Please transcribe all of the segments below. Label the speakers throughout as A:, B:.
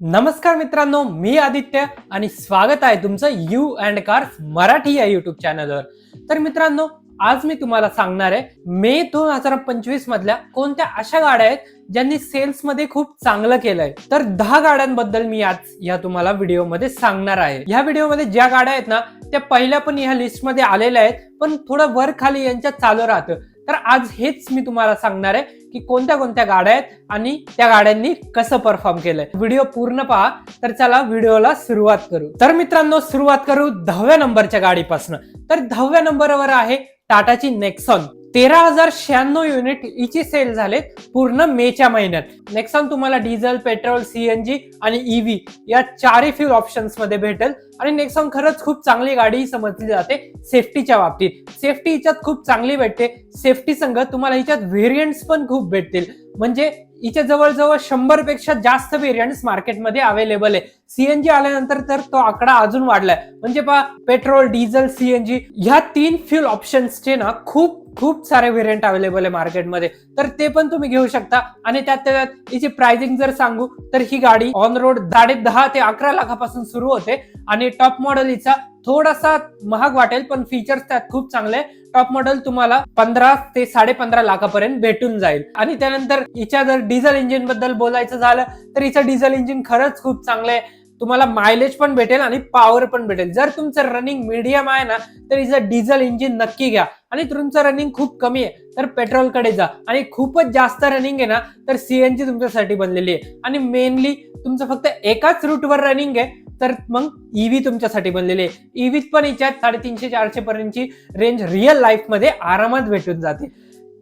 A: नमस्कार मित्रांनो मी आदित्य आणि स्वागत आहे तुमचं यू अँड कार्स मराठी या युट्यूब चॅनलवर तर मित्रांनो आज मी तुम्हाला सांगणार आहे मे दोन हजार पंचवीस मधल्या कोणत्या अशा गाड्या आहेत ज्यांनी सेल्समध्ये खूप चांगलं केलंय? तर दहा गाड्यांबद्दल मी आज या तुम्हाला व्हिडिओमध्ये सांगणार आहे. या व्हिडिओमध्ये ज्या गाड्या आहेत ना त्या पहिल्या पण ह्या लिस्टमध्ये आलेल्या आहेत पण थोडं वर खाली यांच्यात चालू राहतं. तर आज हेच मी तुम्हाला सांगणार आहे की कोणत्या कोणत्या गाड्या आहेत आणि त्या गाड्यांनी कसं परफॉर्म केलंय. व्हिडिओ पूर्ण पहा तर चला व्हिडिओला सुरुवात करू. तर मित्रांनो सुरुवात करू दहाव्या नंबरच्या गाडीपासून. तर दहाव्या नंबरवर आहे टाटाची नेक्सॉन. तेरा हजार शहाण्णव युनिट हिची सेल झाले पूर्ण मेच्या महिन्यात. नेक्सॉन तुम्हाला डिझेल पेट्रोल सीएनजी आणि ईव्ही या चारही फ्यूल ऑप्शन्समध्ये भेटेल. आणि नेक्सॉन खरंच खूप चांगली गाडी समजली जाते सेफ्टीच्या बाबतीत. सेफ्टी हिच्यात खूप चांगली भेटते. सेफ्टी संघ तुम्हाला हिच्यात व्हेरियंट्स पण खूप भेटतील. म्हणजे हिच्या जवळजवळ शंभरपेक्षा जास्त व्हेरियंट्स मार्केटमध्ये अवेलेबल आहे. सीएनजी आल्यानंतर तर तो आकडा अजून वाढलाय. म्हणजे पहा पेट्रोल डिझेल सीएनजी ह्या तीन फ्यूल ऑप्शन्सचे ना खूप खूप सारे व्हेरियंट अवेलेबल आहे मार्केटमध्ये. तर ते पण तुम्ही घेऊ शकता. आणि त्यात त्यात हिची प्राइसिंग जर सांगू तर ही गाडी ऑन रोड साडे दहा ते अकरा लाखापासून सुरू होते. आणि टॉप मॉडेल हिचा थोडासा महाग वाटेल पण फीचर्स त्यात खूप चांगले टॉप मॉडेल तुम्हाला पंधरा ते साडे पंधरा लाखापर्यंत भेटून जाईल. आणि त्यानंतर हिच्या जर डिझेल इंजिनबद्दल बोलायचं झालं तर हिचं डिझेल इंजिन खरंच खूप चांगलं आहे. तुम्हाला मायलेज पण भेटेल आणि पॉवर पण भेटेल. जर तुमचं रनिंग मीडियम आहे ना तर हिचं डिझेल इंजिन नक्की घ्या. आणि तुमचं रनिंग खूप कमी आहे. तर पेट्रोलकडे जा. आणि खूपच जास्त रनिंग आहे ना तर सीएनजी तुमच्यासाठी बनलेली आहे. आणि मेनली तुमचं फक्त एकाच रूटवर रनिंग आहे तर मग ईव्ही तुमच्यासाठी बनलेली आहे. ईव्हीत पण हिच्यात साडेतीनशे चारशे पर्यंतची रेंज रिअल लाईफमध्ये आरामात भेटून जाते.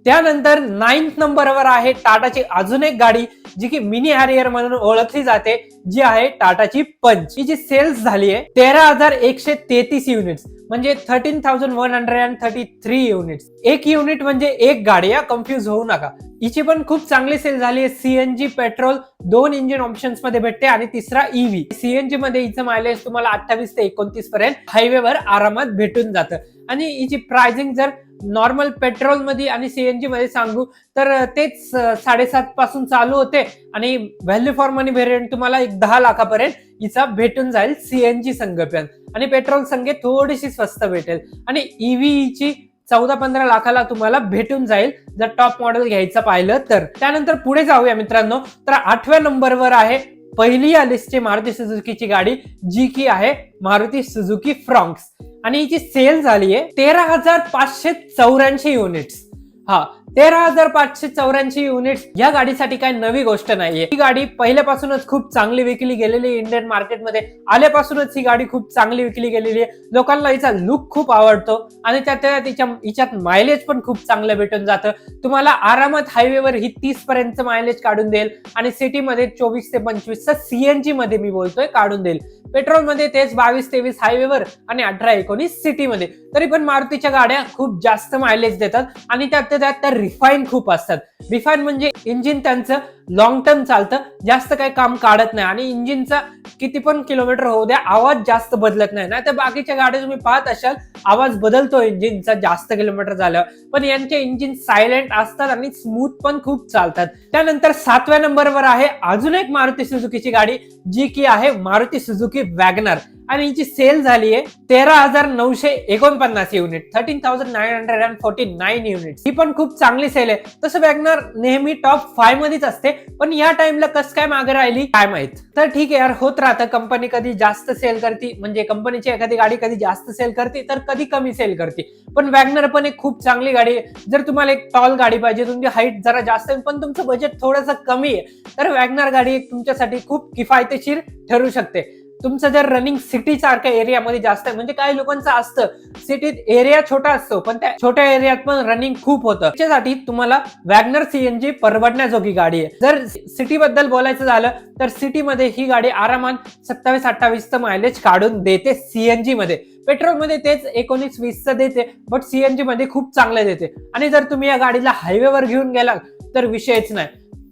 A: त्यानंतर नाईन्थ नंबरवर आहे टाटाची अजून एक गाडी जी की मिनी हॅरियर म्हणून ओळखली जाते जी आहे टाटाची पंच. हिची सेल्स झाली आहे तेरा हजार एकशे तेहतीस युनिट्स म्हणजे thirteen thousand one hundred and thirty three units एक युनिट म्हणजे एक गाडी या कन्फ्युज होऊ नका. हिची पण खूप चांगली सेल झाली आहे सीएनजी पेट्रोल दोन इंजिन ऑप्शन्समध्ये भेटते आणि तिसरा ईव्ही सीएनजी मध्ये हिचं मायलेज तुम्हाला अठ्ठावीस ते एकोणतीस पर्यंत हायवेवर आरामात भेटून जातं. आणि हिची प्राइसिंग जर नॉर्मल पेट्रोलमध्ये आणि सीएनजी मध्ये सांगू तर तेच साडेसात पासून चालू होते आणि व्हॅल्यू फॉर मनी व्हेरियंट तुम्हाला एक दहा लाखापर्यंत हिचा भेटून जाईल सीएनजी संगप्यान आणि पेट्रोल संघे थोडीशी स्वस्त भेटेल. आणि ईव्हीची चौदा पंधरा लाखाला तुम्हाला भेटून जाईल जर टॉप मॉडेल घ्यायचं पाहिलं तर. त्यानंतर पुढे जाऊया मित्रांनो. तर आठव्या नंबरवर आहे पहिली या लिस्टची मारुती सुझुकीची गाडी जी की आहे मारुती सुझुकी फ्रॉन्क्स आणि हिची सेल झाली आहे तेरा हजार पाचशे चौऱ्याऐंशी युनिट्स हा तेरा हजार पाचशे चौऱ्याऐंशी युनिट्स या गाडीसाठी काय नवी गोष्ट नाहीये. ही गाडी पहिल्यापासूनच खूप चांगली विकली गेलेली आहे इंडियन मार्केटमध्ये आल्यापासूनच ही गाडी खूप चांगली विकली गेलेली आहे. लोकांना हिचा लुक खूप आवडतो आणि त्यात तिच्या हिच्यात मायलेज पण खूप चांगलं भेटून जातं. तुम्हाला आरामात हायवेवर ही तीस पर्यंत मायलेज काढून देईल आणि सिटीमध्ये चोवीस ते पंचवीस सीएनजी मध्ये मी बोलतोय काढून देईल. पेट्रोलमध्ये तेच बावीस तेवीस हायवेवर आणि अठरा एकोणीस सिटीमध्ये तरी पण मारुतीच्या गाड्या खूप जास्त मायलेज देतात आणि त्यात त्यात त्या रिफाईन खूप असतात. रिफाईन म्हणजे इंजिन त्यांचं लॉंग टर्म चालतं जास्त काही काम काढत नाही आणि इंजिनचा किती पण किलोमीटर होऊ द्या आवाज जास्त बदलत नाही. ना तर बाकीच्या गाड्या तुम्ही पाहत असाल आवाज बदलतो इंजिनचा जास्त किलोमीटर झाल्यावर. पण यांचे इंजिन सायलेंट असतात आणि स्मूथ पण खूप चालतात. त्यानंतर सातव्या नंबरवर आहे अजून एक मारुती सुझुकीची गाडी. जी की आहे मारुती सुझुकी वॅगनर. आणि हिची सेल झाली आहे तेरा हजार नऊशे एकोणपन्नास unit thirteen thousand nine hundred and forty nine unit ही पण खूप चांगली सेल आहे. तसं वॅगनर नेहमी टॉप फाय मध्येच असते पण या टाइमला कस काय मागे राहिली काय माहीत. तर ठीक आहे यार होत राहतं. कंपनी कधी जास्त सेल करते म्हणजे कंपनीची एखादी गाडी कधी जास्त सेल करते तर कधी कमी सेल करते. पण वॅगनर पण एक खूप चांगली गाडी आहे. जर तुम्हाला एक टॉल गाडी पाहिजे तुमची हाईट जरा जास्त आहे पण तुमचं बजेट थोडंसं कमी आहे तर वॅगनर गाडी एक तुमच्यासाठी खूप किफायतशीर ठरू शकते. तुमचं जर रनिंग सिटी सारख्या एरियामध्ये जास्त आहे म्हणजे काही लोकांचं असतं. सिटीत एरिया छोटा असतो पण त्या छोट्या एरियात पण रनिंग खूप होतं. त्याच्यासाठी तुम्हाला वॅगनर सीएनजी परवडण्याजोगी गाडी आहे. जर सिटी बद्दल बोलायचं झालं तर सिटीमध्ये ही गाडी आरामात सत्तावीस अठ्ठावीसचं मायलेज काढून देते सीएनजी मध्ये. पेट्रोलमध्ये तेच एकोणीस वीसचं देते बट सीएनजी मध्ये खूप चांगलं देते. आणि जर तुम्ही या गाडीला हायवेवर घेऊन गेला तर विषयच नाही.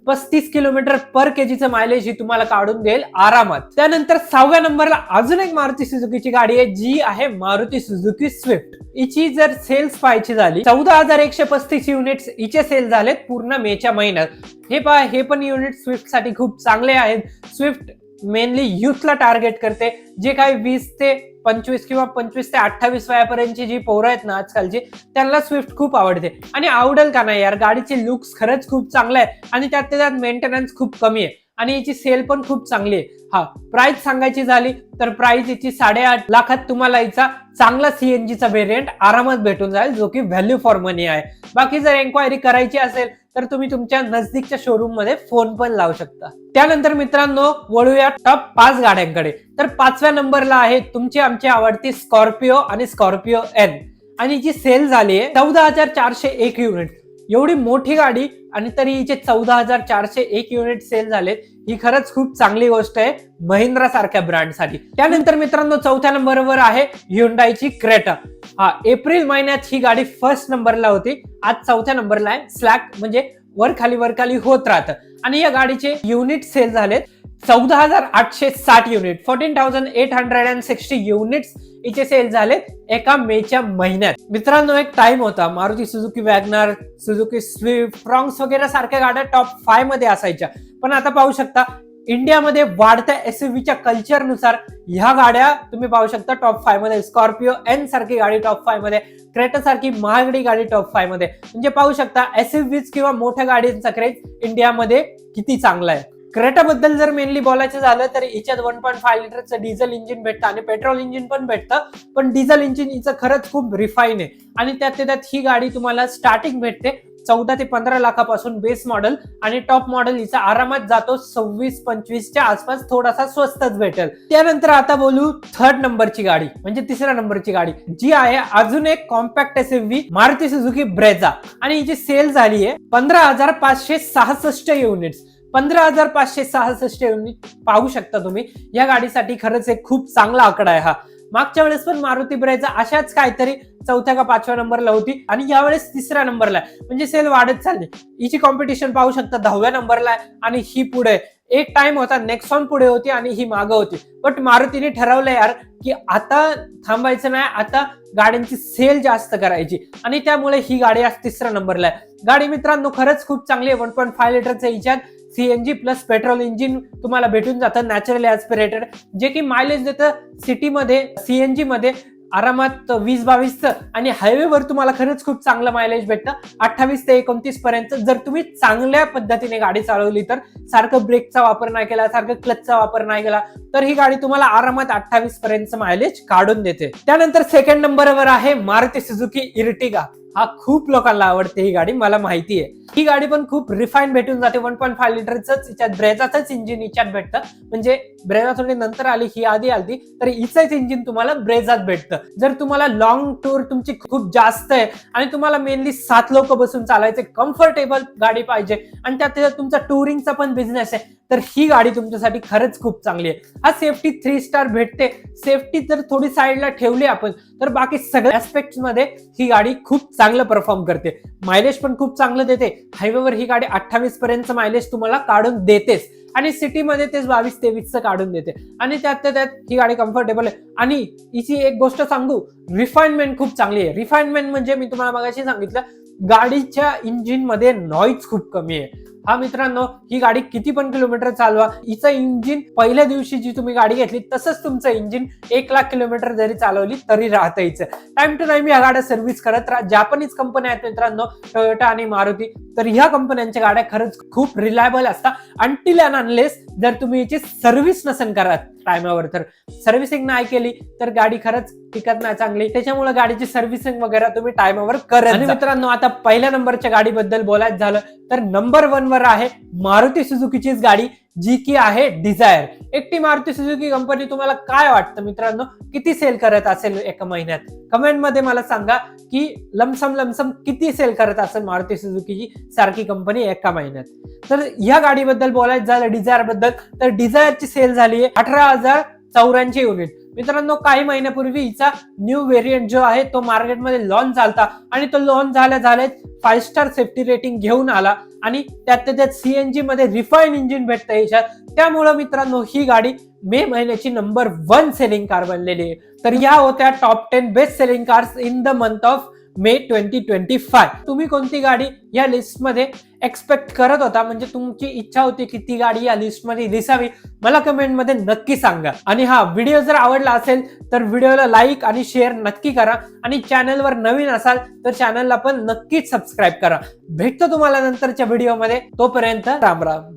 A: पस्तीस किलोमीटर पर केजीचं मायलेज ही तुम्हाला काढून देईल आरामात. त्यानंतर सहाव्या नंबरला अजून एक मारुती सुझुकीची गाडी आहे जी आहे मारुती सुझुकी स्विफ्ट हिची जर सेल्स पाहायची झाली चौदा हजार एकशे पस्तीस युनिट्स हिचे सेल झालेत पूर्ण मेच्या महिन्यात. हे पहा हे पण युनिट स्विफ्टसाठी खूप चांगले आहेत. स्विफ्ट मेनली युथला टार्गेट करते. जे काही वीस ते पंचवीस किंवा पंचवीस ते अठ्ठावीस वयापर्यंतची जी पोरं आहेत ना आजकालची त्यांना स्विफ्ट खूप आवडते. आणि आवडेल का नाही यार? गाडीचे लुक्स खरंच खूप चांगला आहे. आणि त्यात त्यात मेंटेनन्स खूप कमी आहे. आणि याची सेल पण खूप चांगली आहे. हा प्राइस सांगायची झाली तर प्राइस याची साडेआठ लाखात तुम्हाला याचा चांगला सीएनजीचा व्हेरियंट आरामात भेटून जाईल जो की व्हॅल्यू फॉर मनी आहे. बाकी जर एन्क्वायरी करायची असेल तर तुम्ही तुमच्या नजदीकच्या शोरूममध्ये फोन पण लावू शकता. त्यानंतर मित्रांनो वळूया टॉप पाच गाड्यांकडे. तर पाचव्या नंबरला आहे तुमची आमची आवडती स्कॉर्पिओ आणि स्कॉर्पिओ एन आणि जी सेल झाली आहे चौदा हजार चारशे एक युनिट एवढी मोठी गाडी आणि तरी हिचे चौदा हजार चारशे एक युनिट सेल झालेत ही खरंच खूप चांगली गोष्ट आहे महिंद्रा सारख्या ब्रँडसाठी त्यानंतर मित्रांनो चौथ्या नंबरवर आहे ह्युंडाईची क्रेटा हा एप्रिल महिन्यात ही गाडी फर्स्ट नंबरला होती. आज चौथ्या नंबरला आहे. स्लॅक म्हणजे वर खाली वर खाली होत राहतं. आणि या गाडीचे युनिट सेल झालेत. चौदा हजार आठशे साठ unit fourteen thousand eight hundred and sixty units इथे सेल झालेत एका मेच्या महिन्यात. मित्रांनो एक टाइम होता. Maruti Suzuki WagonR Suzuki Swift Fronx वगैरे सारख्या गाड्या टॉप फायमध्ये असायच्या. पण आता पाहू शकता इंडियामध्ये वाढत्या एसयूव्हीच्या कल्चरनुसार ह्या गाड्या तुम्ही पाहू शकता टॉप फायमध्ये. स्कॉर्पिओ एन सारखी गाडी टॉप फायमध्ये. क्रेटा सारखी महागडी गाडी टॉप फायमध्ये. म्हणजे पाहू शकता एसयूव्हीज किंवा मोठ्या गाडींचा क्रेज इंडियामध्ये किती चांगला आहे. क्रेटा बद्दल जर मेनली बोलायचं झालं तर हिच्यात वन पॉईंट फाय लिटरचं डिझेल इंजिन भेटतं आणि पेट्रोल इंजिन पण भेटतं. पण डिझेल इंजिन हिचं खरंच खूप रिफाईन आहे. आणि त्यात त्यात ही गाडी तुम्हाला स्टार्टिंग भेटते चौदा ते पंधरा लाखापासून बेस मॉडेल आणि टॉप मॉडेल हिचा आरामात जातो सव्वीस पंचवीसच्या आसपास थोडासा स्वस्तच भेटेल. त्यानंतर आता बोलू थर्ड नंबरची गाडी म्हणजे तिसऱ्या नंबरची गाडी जी आहे अजून एक compact S Maruti Suzuki Brezza आणि हिची सेल झाली आहे पंधरा हजार पाचशे सहासष्ट युनिट्स पंधरा हजार पाचशे सहासष्ट युनिट पाहू शकता तुम्ही. या गाडीसाठी खरंच एक खूप चांगला आकडा आहे हा. मागच्या वेळेस पण मारुती ब्रेझा अशाच काहीतरी चौथ्या का पाचव्या नंबरला होती आणि यावेळेस तिसऱ्या नंबरला आहे. म्हणजे सेल वाढत चालली. हिची कॉम्पिटिशन पाहू शकता दहाव्या नंबरला आहे आणि ही पुढे. एक टाइम होता नेक्सॉन पुढे होती आणि ही मागं होती. बट मारुतीने ठरवलं यार की आता थांबायचं नाही आता गाड्यांची सेल जास्त करायची. आणि त्यामुळे ही गाडी आज तिसऱ्या नंबरला आहे. गाडी मित्रांनो खरंच खूप चांगली आहे. वन पॉईंट फाय लिटरच्या हिच्यात सीएनजी प्लस पेट्रोल इंजिन तुम्हाला भेटून जातं नॅचरली ऍस्पिरेटेड जे की मायलेज देतं सिटीमध्ये सीएनजी मध्ये आरामात वीस बावीस आणि हायवेवर तुम्हाला खरंच खूप चांगलं मायलेज भेटतं. अठ्ठावीस ते एकोणतीस पर्यंत जर तुम्ही चांगल्या पद्धतीने गाडी चालवली तर सारखं ब्रेकचा वापर नाही केला सारखं क्लचचा वापर नाही केला तर ही गाडी तुम्हाला आरामात अठ्ठावीस पर्यंत मायलेज काढून देते. त्यानंतर सेकंड नंबरवर आहे मारुती सुझुकी इर्टिगा. हा खूप लोकांना आवडते ही गाडी मला माहिती आहे. ही गाडी पण खूप रिफाईन भेटून जाते वन पॉईंट फाय लिटरच हिच्यात ब्रेजाचंच इंजिन हिच्यात भेटतं. म्हणजे ब्रेजा थोडी नंतर आली ही आधी आली तर हिचंच इंजिन तुम्हाला ब्रेजात भेटतं. जर तुम्हाला लॉंग टूर तुमची खूप जास्त आहे आणि तुम्हाला मेनली सात लोक बसून चालायचे कम्फर्टेबल गाडी पाहिजे आणि त्यात तुमचा टुरिंगचा पण बिझनेस आहे तर ही गाडी तुमच्यासाठी खरंच खूप चांगली आहे. हा सेफ्टी थ्री स्टार भेटते. सेफ्टी जर थोडी साईडला ठेवली आपण तर बाकी सगळ्या ऍस्पेक्टमध्ये ही गाडी खूप चांगलं परफॉर्म करते. मायलेज पण खूप चांगलं देते. हायवेवर ही गाडी अठ्ठावीस पर्यंत मायलेज तुम्हाला काढून देतेच. आणि सिटीमध्ये तेच बावीस तेवीसचं काढून देते. आणि त्यात त्यात ही गाडी कम्फर्टेबल आहे. आणि हिची एक गोष्ट सांगू रिफाईनमेंट खूप चांगली आहे. रिफाईनमेंट म्हणजे मी तुम्हाला मगाशी सांगितलं गाडीच्या इंजिनमध्ये नॉईज खूप कमी आहे. हा मित्रांनो ही गाडी किती पण किलोमीटर चालवा. हिचं इंजिन पहिल्या दिवशी जी तुम्ही गाडी घेतली तसंच तुमचं इंजिन एक लाख किलोमीटर जरी चालवली तरी राहतं हिचं. टाइम टू टाइम या गाड्या सर्व्हिस करत राहा. जापनीज कंपन्या आहेत मित्रांनो टोयोटा आणि मारुती तर ह्या कंपन्यांच्या गाड्या खरंच खूप रिलायबल असतात. अनटिल अँड अनलेस जर तुम्ही याची सर्व्हिस नसेल करत टायमावर तर सर्व्हिसिंग नाही केली तर गाडी खरंच टिकत नाही चांगली. त्याच्यामुळे गाडीची सर्व्हिसिंग वगैरे तुम्ही टायमावर करत आणि मित्रांनो आता पहिल्या नंबरच्या गाडीबद्दल बोलायचं झालं तर नंबर वन वर आहे मारुती सुझुकीचीच गाडी जी की आहे डिझायर एकटी मारुती सुझुकी कंपनी तुम्हाला काय वाटतं मित्रांनो? किती सेल करत असेल एका महिन्यात? कमेंटमध्ये मला सांगा की लमसम लमसम किती सेल करत असेल मारुती सुझुकीची सारखी कंपनी एका महिन्यात? तर या गाडीबद्दल बोलायचं झालं डिझायरबद्दल तर डिझायरची सेल झाली आहे अठरा हजार चौऱ्याऐंशी युनिट मित्रांनो काही महिन्यापूर्वी हिचा न्यू व्हेरियंट जो आहे तो मार्केटमध्ये लॉन्च झाला आणि तो लॉन्च झाल्या झाल्यात फाईव्ह स्टार सेफ्टी रेटिंग घेऊन आला. आणि त्यात त्यात सीएनजी मध्ये रिफाईन इंजिन भेटतं याच्यात. त्यामुळं मित्रांनो ही गाडी मे महिन्याची नंबर वन सेलिंग कार बनलेली आहे. तर या होत्या top ten best selling cars in the month of May twenty twenty five तुम्ही कोणती गाडी या लिस्टमध्ये एक्सपेक्ट करत होता. म्हणजे तुमची इच्छा होती की ती गाडी या लिस्टमध्ये दिसावी मला कमेंटमध्ये नक्की सांगा. आणि हा व्हिडिओ जर आवडला असेल तर व्हिडिओला लाईक आणि शेअर नक्की करा. आणि चॅनलवर नवीन असाल तर चॅनलला पण नक्कीच सबस्क्राईब करा. भेटतो तुम्हाला नंतरच्या व्हिडिओमध्ये तोपर्यंत राम राम.